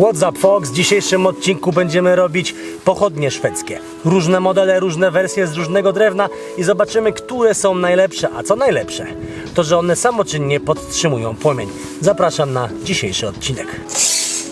What's up Fox? W dzisiejszym odcinku będziemy robić pochodnie szwedzkie. Różne modele, różne wersje z różnego drewna i zobaczymy, które są najlepsze. A co najlepsze? To, że one samoczynnie podtrzymują płomień. Zapraszam na dzisiejszy odcinek.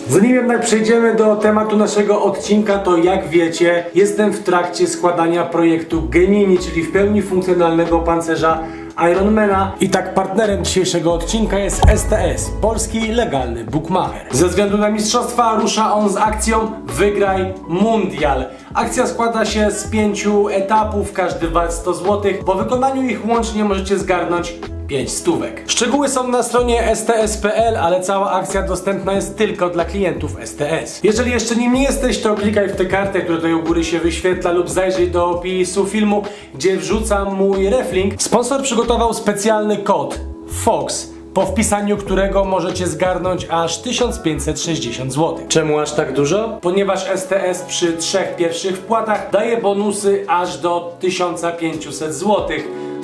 Zanim jednak przejdziemy do tematu naszego odcinka, to jak wiecie, jestem w trakcie składania projektu Gemini, czyli w pełni funkcjonalnego pancerza Ironmana. I tak partnerem dzisiejszego odcinka jest STS, polski legalny bookmacher. Ze względu na mistrzostwa rusza on z akcją Wygraj Mundial. Akcja składa się z pięciu etapów, każdy wart 100 zł. Po wykonaniu ich łącznie możecie zgarnąć 5 stówek. Szczegóły są na stronie sts.pl, ale cała akcja dostępna jest tylko dla klientów STS. Jeżeli jeszcze nim nie jesteś, to klikaj w tę kartę, która tutaj u góry się wyświetla lub zajrzyj do opisu filmu, gdzie wrzucam mój reflink. Sponsor przygotował specjalny kod FOX po wpisaniu którego możecie zgarnąć aż 1560 zł. Czemu aż tak dużo? Ponieważ STS przy trzech pierwszych wpłatach daje bonusy aż do 1500 zł.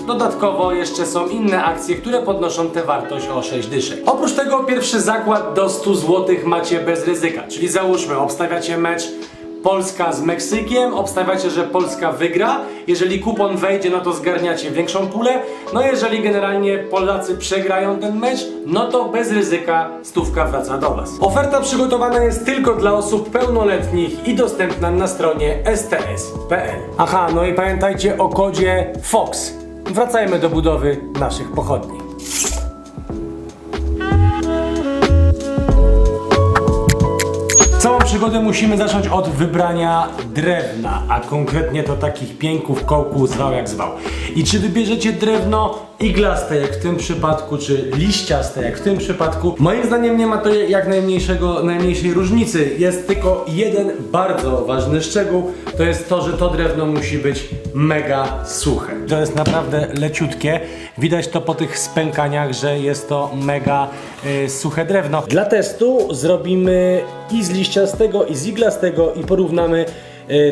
Dodatkowo jeszcze są inne akcje, które podnoszą tę wartość o 6 dyszek. Oprócz tego pierwszy zakład do 100 zł macie bez ryzyka, czyli załóżmy, obstawiacie mecz Polska z Meksykiem, obstawiacie, że Polska wygra. Jeżeli kupon wejdzie, no to zgarniacie większą pulę. No jeżeli generalnie Polacy przegrają ten mecz, no to bez ryzyka stówka wraca do Was. Oferta przygotowana jest tylko dla osób pełnoletnich i dostępna na stronie sts.pl. Aha, no i pamiętajcie o kodzie FOX. Wracajmy do budowy naszych pochodni. Przygodę musimy zacząć od wybrania drewna, a konkretnie to takich pięków, kołku, zwał jak zwał. I czy wybierzecie drewno iglaste jak w tym przypadku, czy liściaste jak w tym przypadku, moim zdaniem nie ma to jak najmniejszego, najmniejszej różnicy. Jest tylko jeden bardzo ważny szczegół, to jest to, że to drewno musi być mega suche. To jest naprawdę leciutkie. Widać to po tych spękaniach, że jest to mega suche drewno. Dla testu zrobimy i z liściastego, i z iglastego i porównamy y,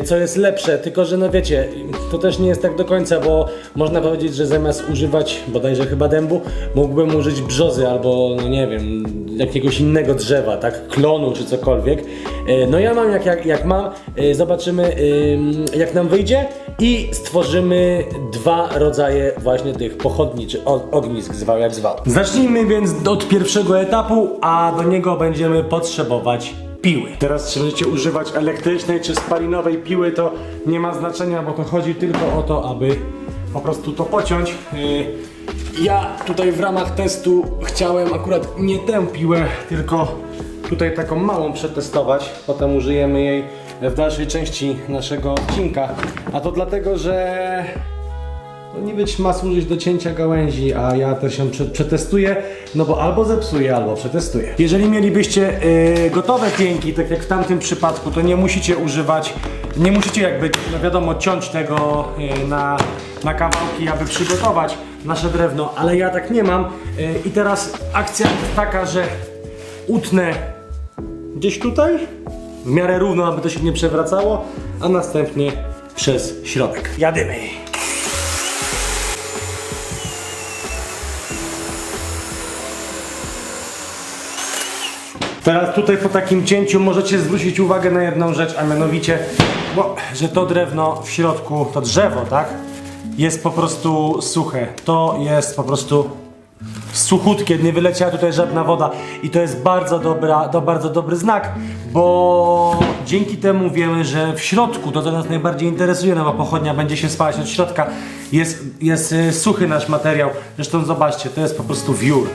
co jest lepsze, tylko że no wiecie, to też nie jest tak do końca, bo można powiedzieć, że zamiast używać bodajże chyba dębu, mógłbym użyć brzozy albo no nie wiem, jakiegoś innego drzewa, tak, klonu czy cokolwiek. Y, No ja mam jak, jak, jak mam, y, zobaczymy y, jak nam wyjdzie i stworzymy dwa rodzaje właśnie tych pochodni czy ognisk, zwał jak zwał. Zacznijmy więc od pierwszego etapu, a do niego będziemy potrzebować piły. Teraz czy będziecie używać elektrycznej czy spalinowej piły, to nie ma znaczenia, bo to chodzi tylko o to, aby po prostu to pociąć. Yy, Ja tutaj w ramach testu chciałem akurat nie tę piłę, tylko tutaj taką małą przetestować. Potem użyjemy jej w dalszej części naszego odcinka. A to dlatego, że no niby ma służyć do cięcia gałęzi, a ja też ją prze- przetestuję, no bo albo zepsuję, albo przetestuję. Jeżeli mielibyście y, gotowe pięki, tak jak w tamtym przypadku, to nie musicie używać, nie musicie jakby, no wiadomo, ciąć tego y, na, na kawałki, aby przygotować nasze drewno, ale ja tak nie mam. Y, I teraz akcja jest taka, że utnę gdzieś tutaj, w miarę równo, aby to się nie przewracało, a następnie przez środek. Jadymy! Teraz tutaj po takim cięciu możecie zwrócić uwagę na jedną rzecz, a mianowicie, bo, że to drewno w środku, to drzewo, tak, jest po prostu suche. To jest po prostu suchutkie, nie wyleciała tutaj żadna woda i to jest bardzo dobra, to bardzo dobry znak, bo dzięki temu wiemy, że w środku, to co nas najbardziej interesuje, no bo pochodnia będzie się spalać od środka, jest, jest y, suchy nasz materiał. Zresztą zobaczcie, to jest po prostu wiór.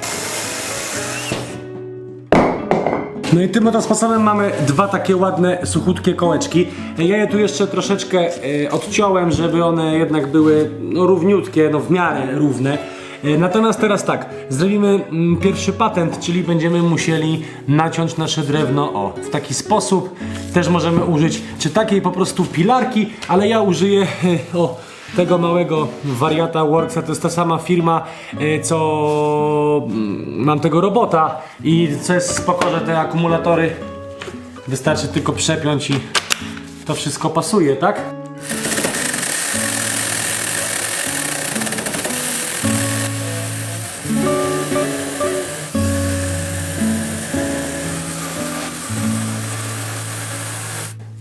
No i tym oto sposobem mamy dwa takie ładne, suchutkie kołeczki. Ja je tu jeszcze troszeczkę e, odciąłem, żeby one jednak były no, równiutkie, no w miarę równe. E, Natomiast teraz tak, zrobimy mm, pierwszy patent, czyli będziemy musieli naciąć nasze drewno o, w taki sposób. Też możemy użyć czy takiej po prostu pilarki, ale ja użyję o, tego małego wariata Worksa, to jest ta sama firma, e, co mm, mam tego robota i co jest spoko, że te akumulatory wystarczy tylko przepiąć i to wszystko pasuje, tak?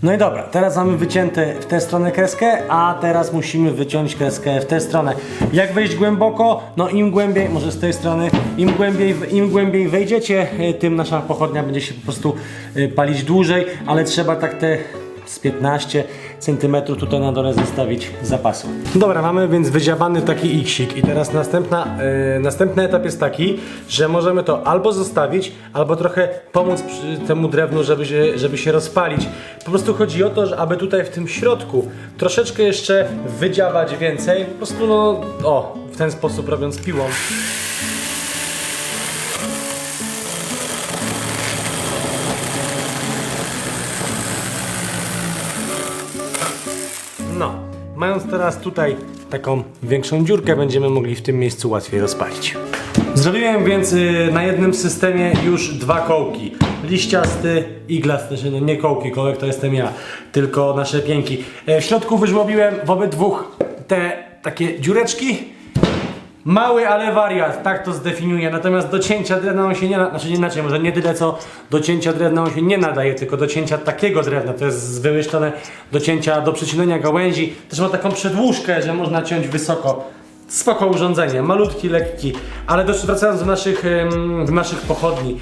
No i dobra, teraz mamy wycięte w tę stronę kreskę, a teraz musimy wyciąć kreskę w tę stronę. Jak wejść głęboko? No im głębiej, może z tej strony, im głębiej, im głębiej wejdziecie, y, tym nasza pochodnia będzie się po prostu y, palić dłużej, ale trzeba tak te z 15 cm tutaj na dole zostawić zapasu. Dobra, mamy więc wydziabany taki iksik i teraz następna, yy, następny etap jest taki, że możemy to albo zostawić, albo trochę pomóc temu drewnu, żeby się, żeby się rozpalić. Po prostu chodzi o to, że aby tutaj w tym środku troszeczkę jeszcze wydziabać więcej, po prostu no, o, w ten sposób robiąc piłą. Teraz tutaj taką większą dziurkę, będziemy mogli w tym miejscu łatwiej rozpalić. Zrobiłem więc y, na jednym systemie już dwa kołki. Liściasty i glasty, no nie kołki, kołek to jestem ja, tylko nasze pięki. E, W środku wyżłobiłem w obydwu te takie dziureczki. Mały, ale wariat, tak to zdefiniuję. Natomiast do cięcia drewna on się nie nadaje, znaczy inaczej, może nie tyle co do cięcia drewna on się nie nadaje, tylko do cięcia takiego drewna. To jest wyłyszczone do cięcia, do przycinania gałęzi. Też ma taką przedłużkę, że można ciąć wysoko. Spoko urządzenie, malutki, lekki. Ale do, wracając do naszych, do naszych pochodni.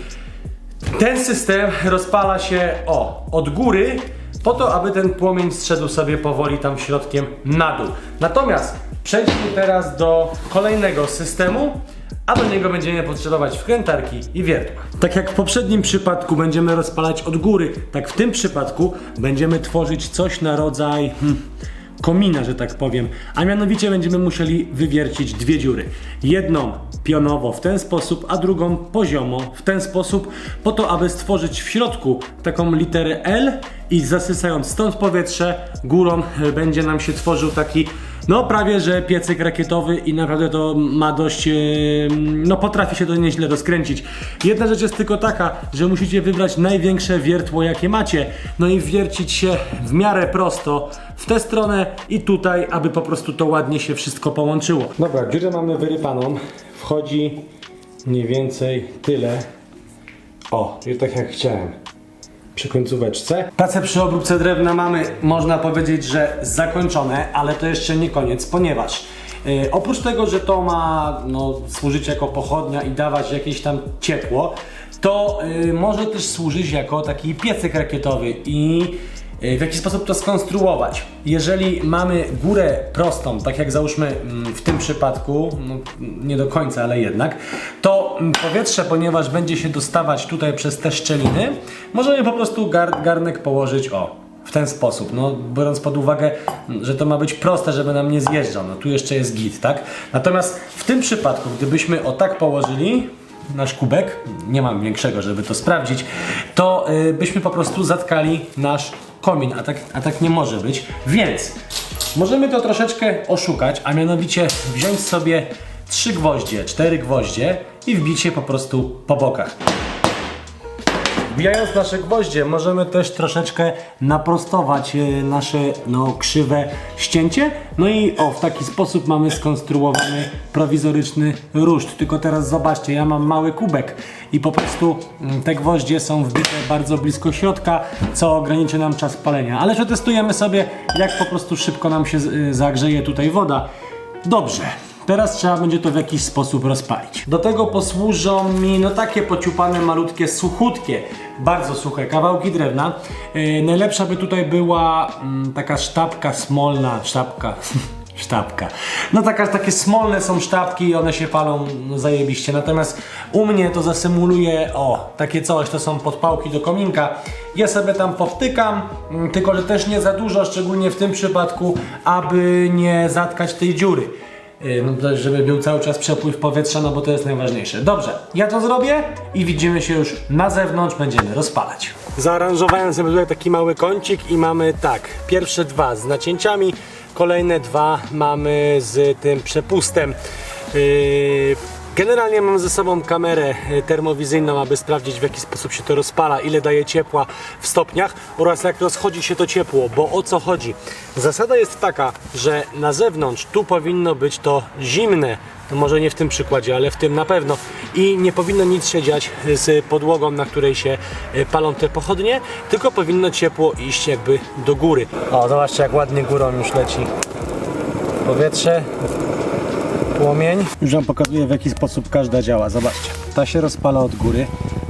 Ten system rozpala się o, od góry, po to, aby ten płomień zszedł sobie powoli tam środkiem na dół. Natomiast przejdźmy teraz do kolejnego systemu, a do niego będziemy potrzebować wkrętarki i wiertła. Tak jak w poprzednim przypadku będziemy rozpalać od góry, tak w tym przypadku będziemy tworzyć coś na rodzaj... Hmm, komina, że tak powiem. A mianowicie będziemy musieli wywiercić dwie dziury. Jedną pionowo w ten sposób, a drugą poziomo w ten sposób, po to, aby stworzyć w środku taką literę L i zasysając stąd powietrze, górą e, będzie nam się tworzył taki no prawie, że piecyk rakietowy i naprawdę to ma dość, no potrafi się to nieźle rozkręcić. Jedna rzecz jest tylko taka, że musicie wybrać największe wiertło jakie macie, no i wiercić się w miarę prosto w tę stronę i tutaj, aby po prostu to ładnie się wszystko połączyło. Dobra, dziurę mamy wyrypaną, wchodzi mniej więcej tyle. O, czyli tak jak chciałem przy końcóweczce. Pracę przy obróbce drewna mamy, można powiedzieć, że zakończone, ale to jeszcze nie koniec, ponieważ yy, oprócz tego, że to ma no, służyć jako pochodnia i dawać jakieś tam ciepło, to yy, może też służyć jako taki piecyk rakietowy i w jaki sposób to skonstruować. Jeżeli mamy górę prostą, tak jak załóżmy mm, w tym przypadku, no, nie do końca, ale jednak, to mm, powietrze, ponieważ będzie się dostawać tutaj przez te szczeliny, możemy po prostu gar garnek położyć o. W ten sposób, no biorąc pod uwagę, mm, że to ma być proste, żeby nam nie zjeżdżał, no tu jeszcze jest git, tak? Natomiast w tym przypadku, gdybyśmy o tak położyli, nasz kubek, nie mam większego, żeby to sprawdzić, to y, byśmy po prostu zatkali nasz komin, a tak, a tak nie może być. Więc możemy to troszeczkę oszukać, a mianowicie wziąć sobie trzy gwoździe, cztery gwoździe i wbić je po prostu po bokach. Wbijając nasze gwoździe, możemy też troszeczkę naprostować e, nasze no, krzywe ścięcie. No i o, w taki sposób mamy skonstruowany prowizoryczny ruszt. Tylko teraz zobaczcie, ja mam mały kubek i po prostu mm, te gwoździe są wbite bardzo blisko środka, co ograniczy nam czas palenia. Ale przetestujemy sobie, jak po prostu szybko nam się y, zagrzeje tutaj woda. Dobrze. Teraz trzeba będzie to w jakiś sposób rozpalić. Do tego posłużą mi no takie pociupane, malutkie, suchutkie, bardzo suche kawałki drewna. Yy, najlepsza by tutaj była mm, taka sztabka smolna, sztabka, sztabka. No taka, takie smolne są sztabki i one się palą zajebiście. Natomiast u mnie to zasymuluje, o, takie coś, to są podpałki do kominka. Ja sobie tam powtykam, mm, tylko że też nie za dużo, szczególnie w tym przypadku, aby nie zatkać tej dziury. Yy, No żeby był cały czas przepływ powietrza, no bo to jest najważniejsze. Dobrze, ja to zrobię i widzimy się już na zewnątrz, będziemy rozpalać. Zaaranżowałem sobie tutaj taki mały kącik i mamy tak, pierwsze dwa z nacięciami, kolejne dwa mamy z tym przepustem. Yy, Generalnie mam ze sobą kamerę e, termowizyjną, aby sprawdzić w jaki sposób się to rozpala, ile daje ciepła w stopniach oraz jak rozchodzi się to ciepło, bo o co chodzi? Zasada jest taka, że na zewnątrz tu powinno być to zimne, może nie w tym przykładzie, ale w tym na pewno i nie powinno nic się dziać z podłogą, na której się e, palą te pochodnie, tylko powinno ciepło iść jakby do góry. O, zobaczcie jak ładnie górą już leci powietrze, płomień. Już Wam pokazuję w jaki sposób każda działa. Zobaczcie, ta się rozpala od góry,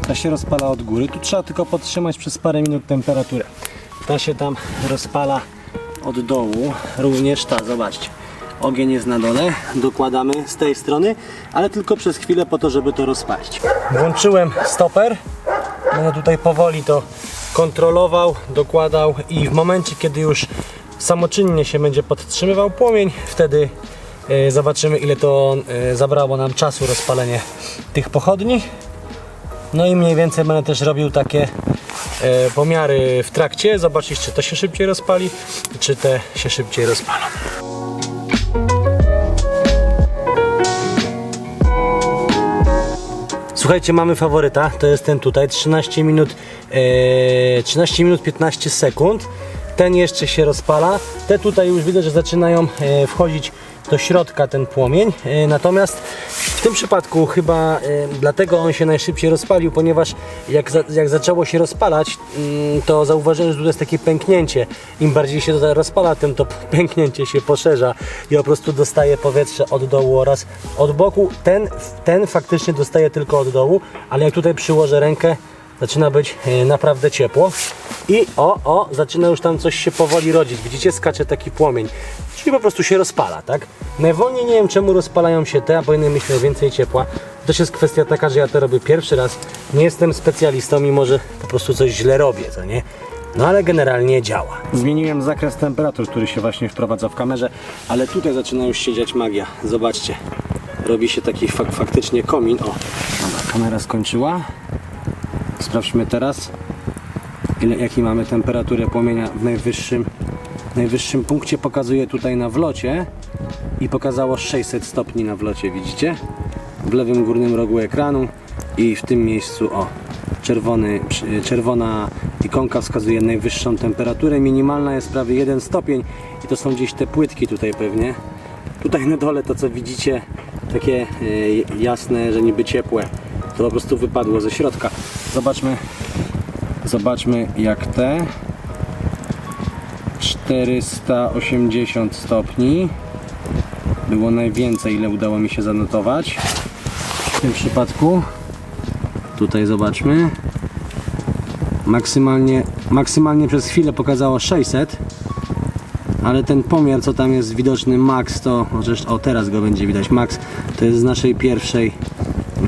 ta się rozpala od góry. Tu trzeba tylko podtrzymać przez parę minut temperaturę. Ta się tam rozpala od dołu, również ta, zobaczcie. Ogień jest na dole, dokładamy z tej strony, ale tylko przez chwilę po to, żeby to rozpalić. Włączyłem stoper, będę tutaj powoli to kontrolował, dokładał i w momencie, kiedy już samoczynnie się będzie podtrzymywał płomień, wtedy zobaczymy ile to e, zabrało nam czasu rozpalenie tych pochodni. No i mniej więcej będę też robił takie e, pomiary w trakcie, zobaczyć czy to się szybciej rozpali, czy te się szybciej rozpalą. Słuchajcie, mamy faworyta, to jest ten tutaj, 13 minut, e, 13 minut 15 sekund. Ten jeszcze się rozpala. Te tutaj już widzę, że zaczynają e, wchodzić do środka ten płomień. E, natomiast w tym przypadku chyba e, dlatego on się najszybciej rozpalił, ponieważ jak, za, jak zaczęło się rozpalać, mm, to zauważyłem, że tu jest takie pęknięcie. Im bardziej się to rozpala, tym to pęknięcie się poszerza i po prostu dostaje powietrze od dołu oraz od boku. Ten, ten faktycznie dostaje tylko od dołu, ale jak tutaj przyłożę rękę, zaczyna być e, naprawdę ciepło i o, o, zaczyna już tam coś się powoli rodzić. Widzicie, skacze taki płomień, czyli po prostu się rozpala, tak? Najwolniej nie wiem czemu rozpalają się te, a powinny mieć najwięcej ciepła. To jest kwestia taka, że ja to robię pierwszy raz, nie jestem specjalistą i może po prostu coś źle robię, co nie? No ale generalnie działa. Zmieniłem zakres temperatur, który się właśnie wprowadza w kamerze, ale tutaj zaczyna już się dziać magia. Zobaczcie, robi się taki fak faktycznie komin. O, dobra, kamera skończyła. Sprawdźmy teraz, ile, jaki mamy temperaturę płomienia w najwyższym, najwyższym punkcie. Pokazuje tutaj na wlocie i pokazało 600 stopni na wlocie, widzicie? W lewym górnym rogu ekranu i w tym miejscu, o, czerwony, czerwona ikonka wskazuje najwyższą temperaturę. Minimalna jest prawie 1 stopień i to są gdzieś te płytki tutaj pewnie. Tutaj na dole to co widzicie, takie y, jasne, że niby ciepłe, to po prostu wypadło ze środka. Zobaczmy, zobaczmy jak te 480 stopni było najwięcej, ile udało mi się zanotować. W tym przypadku tutaj zobaczmy maksymalnie, maksymalnie przez chwilę pokazało 600 ale ten pomiar co tam jest widoczny max to o teraz go będzie widać max to jest z naszej pierwszej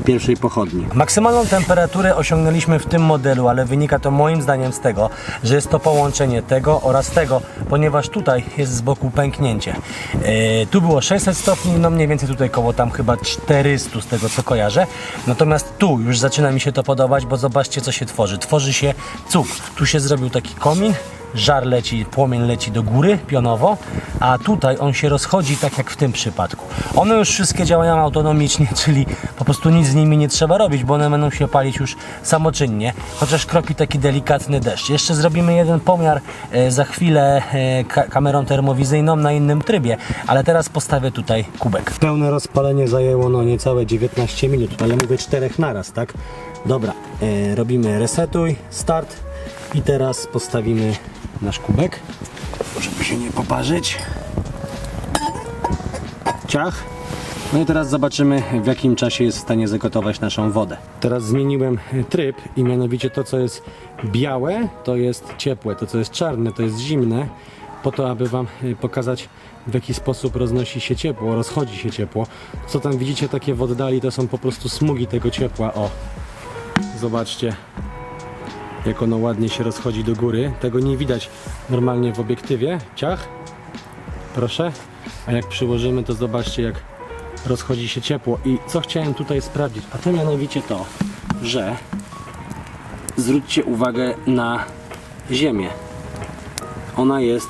pierwszej pochodni. Maksymalną temperaturę osiągnęliśmy w tym modelu, ale wynika to moim zdaniem z tego, że jest to połączenie tego oraz tego, ponieważ tutaj jest z boku pęknięcie. Yy, tu było 600 stopni, no mniej więcej tutaj koło tam chyba 400 z tego co kojarzę. Natomiast tu już zaczyna mi się to podobać, bo zobaczcie co się tworzy. Tworzy się cuk. Tu się zrobił taki komin, żar leci, płomień leci do góry pionowo, a tutaj on się rozchodzi tak jak w tym przypadku. One już wszystkie działają autonomicznie, czyli po prostu nic z nimi nie trzeba robić, bo one będą się palić już samoczynnie, chociaż kropi taki delikatny deszcz. Jeszcze zrobimy jeden pomiar e, za chwilę e, ka kamerą termowizyjną na innym trybie, ale teraz postawię tutaj kubek. Pełne rozpalenie zajęło no niecałe 19 minut, ale mówię czterech naraz, tak? Dobra, e, robimy resetuj, start i teraz postawimy nasz kubek, żeby się nie poparzyć. Ciach. No i teraz zobaczymy w jakim czasie jest w stanie zagotować naszą wodę. Teraz zmieniłem tryb i mianowicie to co jest białe to jest ciepłe, to co jest czarne to jest zimne po to aby Wam y, pokazać w jaki sposób roznosi się ciepło, rozchodzi się ciepło. Co tam widzicie takie w oddali to są po prostu smugi tego ciepła. O, zobaczcie jak ono ładnie się rozchodzi do góry. Tego nie widać normalnie w obiektywie. Ciach. Proszę. A jak przyłożymy, to zobaczcie, jak rozchodzi się ciepło. I co chciałem tutaj sprawdzić? A to mianowicie to, że zwróćcie uwagę na ziemię. Ona jest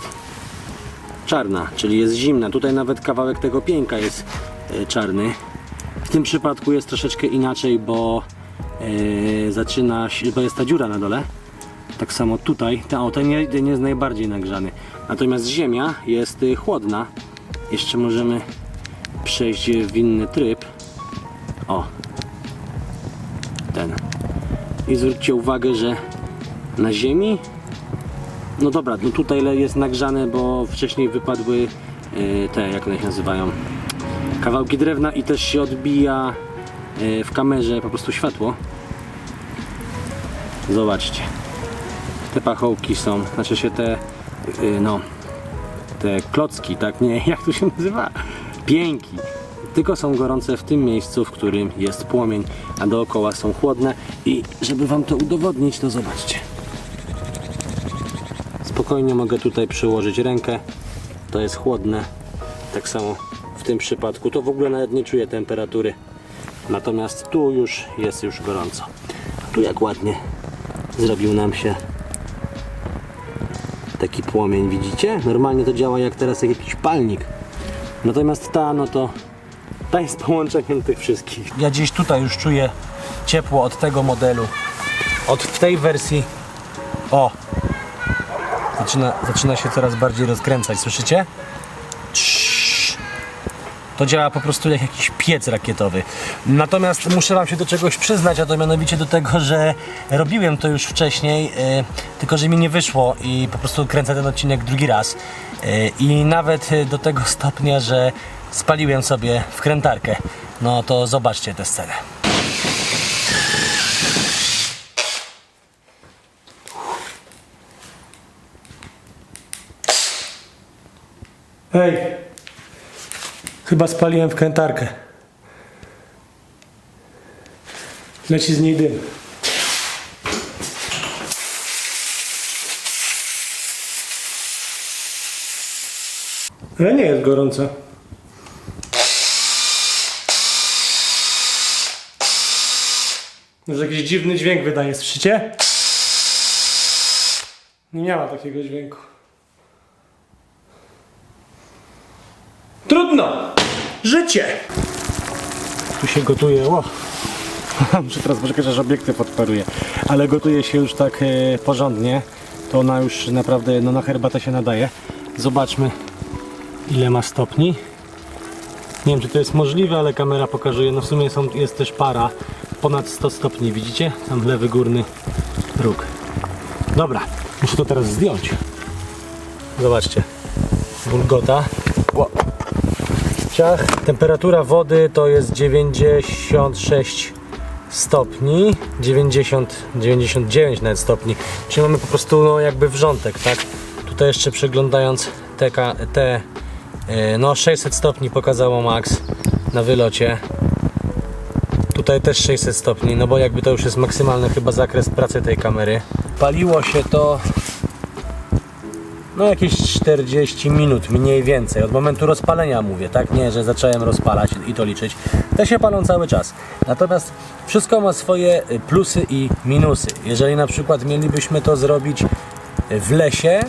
czarna, czyli jest zimna. Tutaj nawet kawałek tego pięka jest e, czarny. W tym przypadku jest troszeczkę inaczej, bo zaczyna się, bo jest ta dziura na dole. Tak samo tutaj, ten, o, ten jeden jest najbardziej nagrzany. Natomiast ziemia jest y, chłodna. Jeszcze możemy przejść w inny tryb. O. Ten. I zwróćcie uwagę, że na ziemi no dobra, no tutaj jest nagrzane, bo wcześniej wypadły y, te, jak one się nazywają, kawałki drewna i też się odbija w kamerze po prostu światło. Zobaczcie. Te pachołki są, znaczy się te, y, no, te klocki, tak? Nie, jak to się nazywa? Pięki. Tylko są gorące w tym miejscu, w którym jest płomień, a dookoła są chłodne. I żeby Wam to udowodnić, to zobaczcie. Spokojnie mogę tutaj przyłożyć rękę. To jest chłodne. Tak samo w tym przypadku. To w ogóle nawet nie czuję temperatury. Natomiast tu już jest już gorąco. Tu jak ładnie zrobił nam się taki płomień, widzicie? Normalnie to działa jak teraz jakiś palnik. Natomiast ta, no to ta jest połączeniem tych wszystkich. Ja gdzieś tutaj już czuję ciepło od tego modelu. Od tej wersji. O! Zaczyna, zaczyna się coraz bardziej rozkręcać, słyszycie? To działa po prostu jak jakiś piec rakietowy. Natomiast muszę Wam się do czegoś przyznać, a to mianowicie do tego, że robiłem to już wcześniej, yy, tylko że mi nie wyszło i po prostu kręcę ten odcinek drugi raz. Yy, I nawet yy, do tego stopnia, że spaliłem sobie wkrętarkę. No to zobaczcie tę scenę. Hej, chyba spaliłem wkrętarkę. Leci z niej dym. Ale nie jest gorąco. Może jakiś dziwny dźwięk wydaje, słyszycie? Nie miała takiego dźwięku. Życie! Tu się gotuje, o! Muszę teraz poczekać, aż obiektyw odparuje. Ale gotuje się już tak e, porządnie. To ona już naprawdę no, na herbatę się nadaje. Zobaczmy, ile ma stopni. Nie wiem, czy to jest możliwe, ale kamera pokazuje. No w sumie są, jest też para. Ponad 100 stopni, widzicie? Tam lewy górny róg. Dobra, muszę to teraz zdjąć. Zobaczcie. Bulgota. Temperatura wody to jest 96 stopni. 90, 99 nawet stopni. Czyli mamy po prostu no, jakby wrzątek, tak? Tutaj jeszcze przeglądając te, te no 600 stopni pokazało max na wylocie. Tutaj też 600 stopni, no bo jakby to już jest maksymalny chyba zakres pracy tej kamery. Paliło się to no jakieś 40 minut mniej więcej, od momentu rozpalenia mówię, tak? Nie, że zacząłem rozpalać i to liczyć. Te się palą cały czas. Natomiast wszystko ma swoje y, plusy i minusy. Jeżeli na przykład mielibyśmy to zrobić w lesie,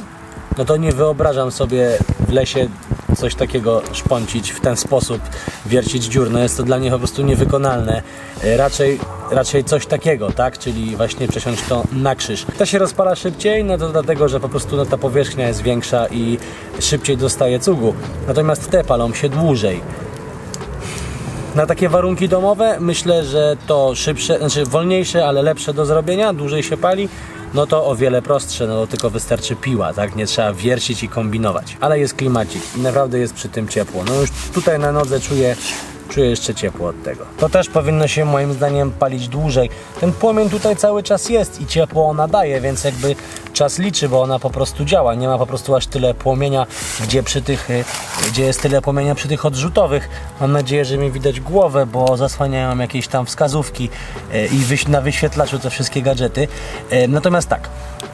no to nie wyobrażam sobie w lesie coś takiego szponcić w ten sposób, wiercić dziur. No jest to dla nich po prostu niewykonalne. E, Raczej, raczej coś takiego, tak? Czyli właśnie przesiąść to na krzyż. To się rozpala szybciej, no to dlatego, że po prostu no, ta powierzchnia jest większa i szybciej dostaje cugu. Natomiast te palą się dłużej. Na takie warunki domowe myślę, że to szybsze, znaczy wolniejsze, ale lepsze do zrobienia, dłużej się pali, no to o wiele prostsze, no tylko wystarczy piła, tak? Nie trzeba wiercić i kombinować. Ale jest klimacik i naprawdę jest przy tym ciepło. No już tutaj na nodze czuję, czuję jeszcze ciepło od tego. To też powinno się moim zdaniem palić dłużej. Ten płomień tutaj cały czas jest i ciepło ona daje, więc jakby czas liczy, bo ona po prostu działa. Nie ma po prostu aż tyle płomienia, gdzie przy tych, y, gdzie jest tyle płomienia przy tych odrzutowych. Mam nadzieję, że mi widać głowę, bo zasłaniają jakieś tam wskazówki y, i na wyświetlaczu te wszystkie gadżety. Y, Natomiast tak,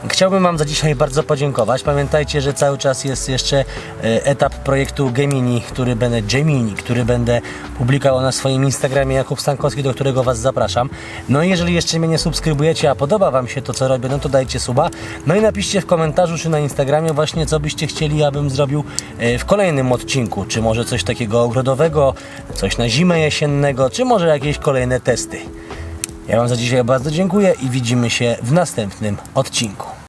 chciałbym Wam za dzisiaj bardzo podziękować. Pamiętajcie, że cały czas jest jeszcze etap projektu Gemini, który będę Gemini, który będę publikował na swoim Instagramie Jakub Stankowski, do którego Was zapraszam. No i jeżeli jeszcze mnie nie subskrybujecie, a podoba Wam się to, co robię, no to dajcie suba. No i napiszcie w komentarzu czy na Instagramie właśnie co byście chcieli, abym zrobił e, w kolejnym odcinku. Czy może coś takiego ogrodowego, coś na zimę jesiennego, czy może jakieś kolejne testy. Ja Wam za dzisiaj bardzo dziękuję i widzimy się w następnym odcinku.